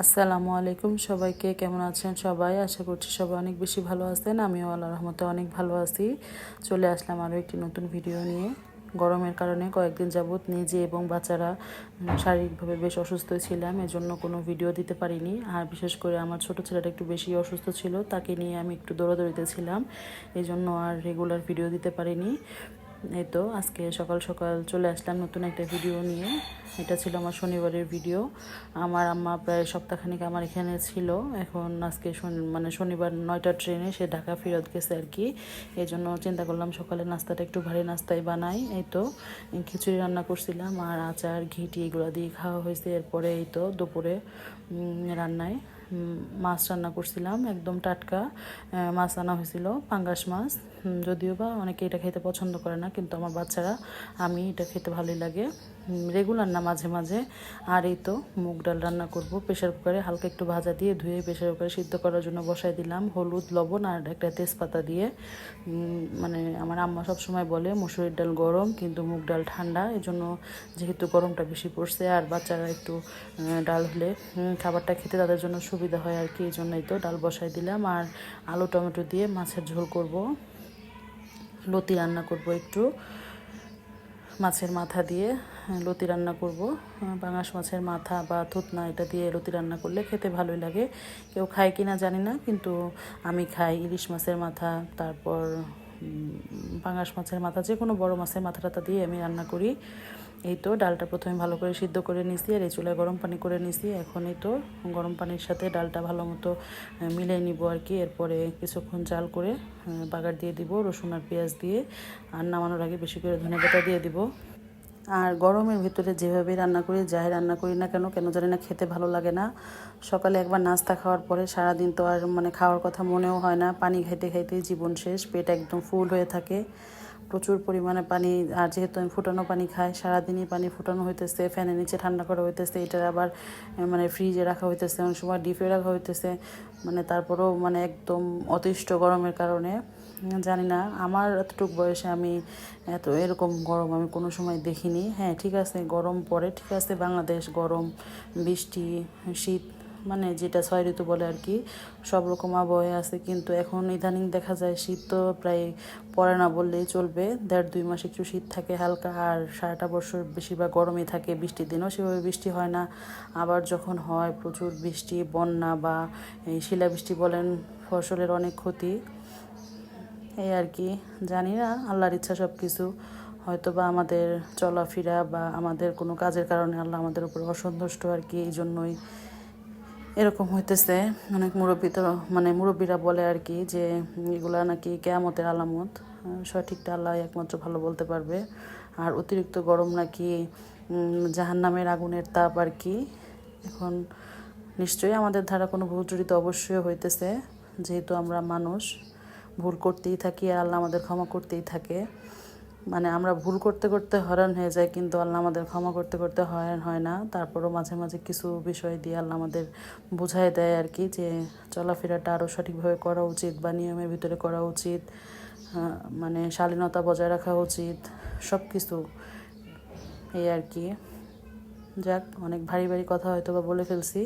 আসসালামু আলাইকুম সবাইকে, কেমন আছেন সবাই? আশা করছি সবাই অনেক বেশি ভালো আছেন। আমিও আল্লাহ রহমতে অনেক ভালো আছি। চলে আসলাম আরও একটি নতুন ভিডিও নিয়ে। গরমের কারণে কয়েকদিন যাবৎ নিজে এবং বাচ্চারা শারীরিকভাবে বেশ অসুস্থ ছিলাম, এজন্য কোনো ভিডিও দিতে পারিনি। আর বিশেষ করে আমার ছোট ছেলেটা একটু বেশি অসুস্থ ছিল, তাকে নিয়ে আমি একটু দৌড়াদৌড়িতে ছিলাম এই জন্য আর রেগুলার ভিডিও দিতে পারিনি। এই তো, আজকে সকাল সকাল চলে আসলাম নতুন একটা ভিডিও নিয়ে। এটা ছিল আমার শনিবারের ভিডিও আমার আম্মা প্রায় সপ্তাহখানিক আমার এখানে ছিল। এখন আজকে মানে শনিবার নয়টা ট্রেনে সে ঢাকা ফেরত গেছে আর কি। এই জন্য চিন্তা করলাম সকালে নাস্তাটা একটু ভারী নাস্তায় বানাই। এই তো, খিচুড়ি রান্না করছিলাম আর আচার ঘিটি এগুলো দিয়ে খাওয়া হয়েছে। এরপরে এই তো দুপুরে রান্নায়। মাছ রান্না করছিলাম, একদম টাটকা মাছ আনা হয়েছিল, পাঙ্গাস মাছ। যদিও বা অনেকে এটা খেতে পছন্দ করে না, কিন্তু আমার বাচ্চারা, আমি এটা খেতে ভালোই লাগে। রেগুলার না, মাঝে মাঝে। আর এই তো মুগ ডাল রান্না করব প্রেশার কুকারে হালকা একটু ভাজা দিয়ে ধুয়ে প্রেশার কুকারে সিদ্ধ করার জন্য বসাই দিলাম, হলুদ, লবণ আর একটা তেজপাতা দিয়ে। মানে আমার আম্মা সব সময় বলে, মুসুরির ডাল গরম, কিন্তু মুগ ডাল ঠান্ডা এই জন্য যেহেতু গরমটা বেশি পড়ছে, আর বাচ্চারা একটু ডাল হলে খাবারটা খেতে তাদের জন্য সুবিধা হয় আর কি, এই জন্যই তো ডাল বসাই দিলাম। আর আলু, টমেটো দিয়ে মাছের ঝোল করব। লতি রান্না করব একটু। মাছের মাথা দিয়ে লতি রান্না করব। পাঙাশ মাছের মাথা বা থুতনা এটা দিয়ে লতি রান্না করলে খেতে ভালোই লাগে। কেউ খায় কি না জানি না, কিন্তু আমি খাই ইলিশ মাছের মাথা, তারপর পাঙাশ মাছের মাথা যে কোনো বড় মাছের মাথা টাথা দিয়ে আমি রান্না করি। এই তো ডালটা প্রথমে ভালো করে সিদ্ধ করে নিছি, আর এই চুলায় গরম পানি করে নিছি। এখন এই তো গরম পানির সাথে ডালটা ভালো মতো মিলিয়ে নিব আর কি। এরপরে কিছুক্ষণ চাল করে বাগার দিয়ে দিব, রসুন আর পেঁয়াজ দিয়ে, আর নামানোর আগে বেশি করে ধনে পাতা দিয়ে দিব। আর গরমের ভিতরে যেভাবে রান্না করি, যাই রান্না করি না কেন কেন জানি না খেতে ভালো লাগে না। সকালে একবার নাস্তা খাওয়ার পরে সারাদিন তো আর মানে খাওয়ার কথা মনেও হয় না। পানি খাইতে খাইতেই জীবন শেষ, পেট একদম ফুল হয়ে থাকে। প্রচুর পরিমাণে পানি, আর যেহেতু আমি ফুটানো পানি খাই, সারাদিনই পানি ফুটানো হইতেছে, ফ্যানের নিচে ঠান্ডা করা হইতেছে, এটার আবার মানে ফ্রিজে রাখা হইতেছে, অনেক সময় ডিপে রাখা হইতেছে মানে তারপরেও মানে একদম অতিষ্ঠ গরমের কারণে জানি না, আমার এতটুকু বয়সে আমি এত এরকম গরম আমি কোনো সময় দেখিনি। হ্যাঁ ঠিক আছে, গরম পড়ে ঠিক আছে, বাংলাদেশ গরম, বৃষ্টি, শীত মানে যেটা ছয় ঋতু বলে আর কি, সব রকম আবহাওয়া আছে, কিন্তু এখন ইদানিং দেখা যায় শীত তো প্রায় পড়ে না বললেই চলবে। দেড় দুই মাস একটু শীত থাকে হালকা, আর সারাটা বছর বেশিরভাগ গরমই থাকে, বৃষ্টির দিনও সেভাবে বৃষ্টি হয় না। আবার যখন হয় প্রচুর বৃষ্টি, বন্যা বা এই শিলাবৃষ্টি বলেন, ফসলের অনেক ক্ষতি। এই আর কি, জানি না, আল্লাহর ইচ্ছা সব কিছু হয়তো বা আমাদের চলাফেরা বা আমাদের কোনো কাজের কারণে আল্লাহ আমাদের উপর অসন্তুষ্ট আর কি এই জন্যই এরকম হইতেছে, অনেক মুরব্বী তো মানে মুরব্বীরা বলে আর কি যে, এগুলা নাকি কেয়ামতের আলামত সঠিকটা আল্লাহ একমাত্র ভালো বলতে পারবে। আর অতিরিক্ত গরম নাকি জাহান নামের আগুনের তাপ আর কি। এখন নিশ্চয়ই আমাদের ধারা কোনো ভুল ত্রুটি তো অবশ্যই হইতেছে, যেহেতু আমরা মানুষ, ভুল করতেই থাকি আর আল্লাহ আমাদের ক্ষমা করতেই থাকে। মানে আমরা ভুল করতে করতে হয়রান হয়ে যাই, কিন্তু আল্লাহ আমাদের ক্ষমা করতে করতে হয়রান হয় না। তারপরও মাঝে মাঝে কিছু বিষয় দিয়ে আল্লাহ আমাদের বুঝাই দেয় আর কি যে চলাফেরাটা আরও সঠিকভাবে করা উচিত বা নিয়মের ভিতরে করা উচিত মানে শালীনতা বজায় রাখা উচিত সব কিছু এই আর কি। যাক, অনেক ভারী ভারী কথা হয়তো বা বলে ফেলছি।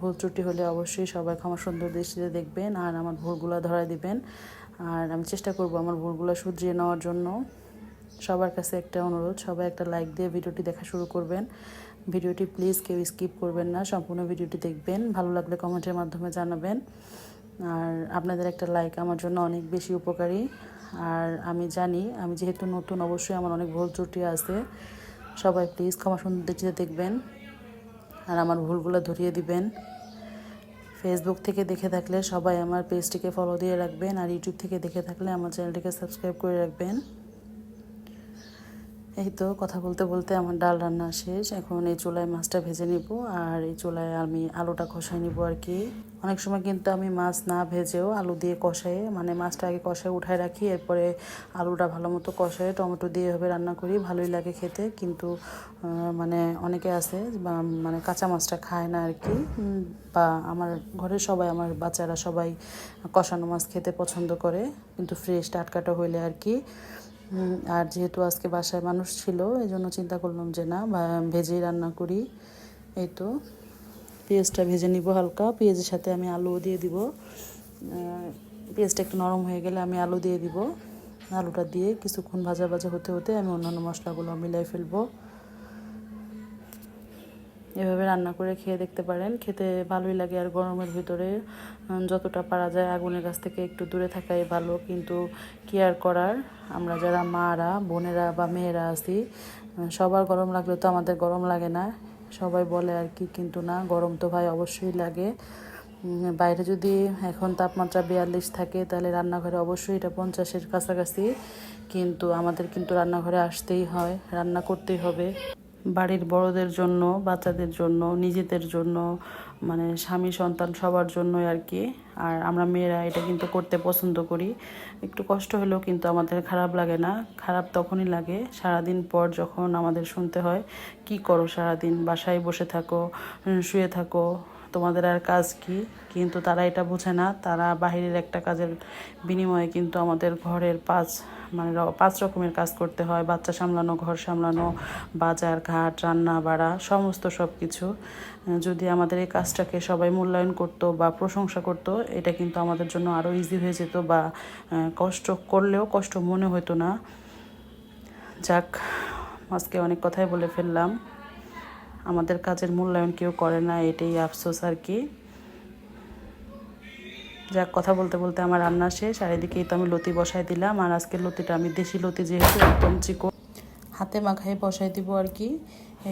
ভুল ত্রুটি হলে অবশ্যই সবাই ক্ষমা সুন্দর দৃষ্টিতে দেখবেন আর আমার ভুলগুলো ধরায় দিবেন। আর আমি চেষ্টা করব আমার ভুলগুলো শুধরিয়ে নেওয়ার জন্য। সবার কাছে একটা অনুরোধ, সবাই একটা লাইক দিয়ে ভিডিওটি দেখা শুরু করবেন। ভিডিওটি প্লিজ কেউ স্কিপ করবেন না, সম্পূর্ণ ভিডিওটি দেখবেন। ভালো লাগলে কমেন্টের মাধ্যমে জানাবেন। আর আপনাদের একটা লাইক আমার জন্য অনেক বেশি উপকারী। আর আমি জানি, আমি যেহেতু নতুন, অবশ্যই আমার অনেক ভুল ত্রুটি আছে। সবাই প্লিজ ক্ষমা সুন্দর দেখবেন। আর আমার ভুলগুলো ধরিয়ে দিবেন। ফেসবুক থেকে দেখে থাকলে সবাই আমার পেজটিকে ফলো দিয়ে রাখবেন আর ইউটিউব থেকে দেখে থাকলে আমার চ্যানেলটিকে সাবস্ক্রাইব করে রাখবেন। এই তো কথা বলতে বলতে আমার ডাল রান্না শেষ। এখন এই চুলায় মাছটা ভেজে নিব আর এই চুলায় আমি আলুটা কষাই নিব আর কি। অনেক সময় কিন্তু আমি মাছ না ভেজেও আলু দিয়ে কষাই মানে মাছটা আগে কষায় উঠায় রাখি, এরপরে আলুটা ভালো মতো কষায় টমেটো দিয়ে এভাবে রান্না করি, ভালোই লাগে খেতে। কিন্তু মানে অনেকে আছে মানে কাঁচা মাছটা খায় না আর কি। বা আমার ঘরের সবাই, আমার বাচ্চারা সবাই কষানো মাছ খেতে পছন্দ করে, কিন্তু ফ্রেশ টাটকাটা হইলে আর কি। আর যেহেতু আজকে বাসায় মানুষ ছিল এই জন্য চিন্তা করলাম যে না ভেজেই রান্না করি। এই তো। পেঁয়াজটা ভেজে নিব হালকা। পেঁয়াজের সাথে আমি আলুও দিয়ে দিব। পেঁয়াজটা একটু নরম হয়ে গেলে আমি আলু দিয়ে দিব। আলুটা দিয়ে কিছুক্ষণ ভাজা ভাজা হতে হতে আমি অন্যান্য মশলাগুলো মিলাই ফেলব। এভাবে রান্না করে খেয়ে দেখতে পারেন। খেতে ভালোই লাগে আর গরমের ভিতরে যতটা পারা যায় আগুনের কাছ থেকে একটু দূরে থাকাই ভালো। কিন্তু কেয়ার করার? আমরা যারা মারা, বোনেরা বা মেয়েরা আছি সবার গরম লাগলে তো আমাদের গরম লাগে না। সবাই বলে আর কি, কিন্তু না, গরম তো ভাই অবশ্যই লাগে। বাইরে যদি এখন তাপমাত্রা বিয়াল্লিশ থাকে, তাহলে রান্নাঘরে অবশ্যই এটা পঞ্চাশের কাছাকাছি। কিন্তু আমাদের কিন্তু রান্নাঘরে আসতেই হয়, রান্না করতেই হবে। বাড়ির বড়দের জন্য, বাচ্চাদের জন্য, নিজেদের জন্য মানে স্বামী, সন্তান সবার জন্যই আর কি। আর আমরা মেয়েরা এটা কিন্তু করতে পছন্দ করি। একটু কষ্ট হলেও কিন্তু আমাদের খারাপ লাগে না। খারাপ তখনই লাগে সারাদিন পর যখন আমাদের শুনতে হয়, কি করো সারাদিন? বাসায় বসে থাকো, শুয়ে থাকো তোমাদের আর কাজ কি? কিন্তু তারা এটা বোঝে না। তারা বাহিরের একটা কাজের বিনিময়ে কিন্তু আমাদের ঘরের পাঁচ মানে পাঁচ রকমের কাজ করতে হয়। বাচ্চা সামলানো, ঘর সামলানো, বাজার, ঘাট, রান্না, বাড়া, সমস্ত সব কিছু যদি আমাদের এই কাজটাকে সবাই মূল্যায়ন করতো বা প্রশংসা করতো, এটা কিন্তু আমাদের জন্য আরও ইজি হয়ে যেত বা কষ্ট করলেও কষ্ট মনে হতো না। যাক, আজকে অনেক কথাই বলে ফেললাম। আমাদের কাজের মূল্যায়ন কেউ করে না, এটাই আফসোস আর কি। যাক, কথা বলতে বলতে আমার রান্না শেষ, আর এদিকেই তো আমি লতি বসাই দিলাম, আর আজকের লতিটা আমি দেশি লতি যেহেতু, একদম চিকন। হাতে মাখায় বসাই দিব আর কি।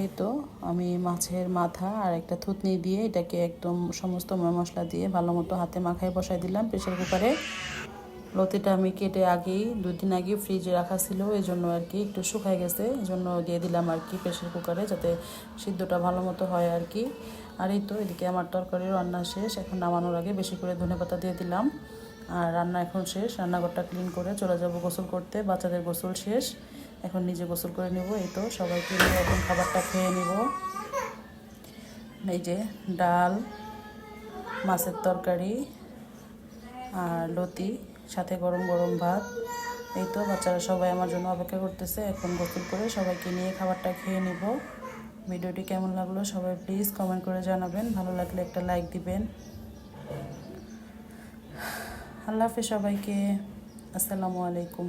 এই তো, আমি মাছের মাথা আর একটা থুতনি দিয়ে এটাকে একদম সমস্ত মশলা দিয়ে ভালো মতো হাতে মাখায় বসাই দিলাম প্রেশার কুকারে। লতিটা আমি কেটে আগেই দুই দিন আগে ফ্রিজে রাখা ছিল এই জন্য আর কি একটু শুকায় গেছে এই জন্য দিয়ে দিলাম আর কি প্রেশার কুকারে যাতে সিদ্ধটা ভালো মতো হয় আর কি। আর এই তো, এদিকে আমার তরকারির রান্না শেষ, এখন নামানোর আগে বেশি করে ধনে পাতা দিয়ে দিলাম। আর রান্না এখন শেষ, রান্নাঘরটা ক্লিন করে চলে যাব গোসল করতে, বাচ্চাদের গোসল শেষ। এখন নিজে গোসল করে নেব, এই তো সবাইকে এখন খাবারটা খেয়ে নেব। এই যে ডাল, মাছের তরকারি আর লতি। সাথে গরম গরম ভাত। এই তো বাচ্চারা সবাই আমার জন্য অপেক্ষা করতেছে। এখন গোসল করে সবাইকে নিয়ে খাবারটা খেয়ে নিব। ভিডিওটি কেমন লাগল সবাই প্লিজ কমেন্ট করে জানাবেন। ভালো লাগলে একটা লাইক দিবেন। আল্লাহ হাফিজ সবাইকে। আসসালামু আলাইকুম।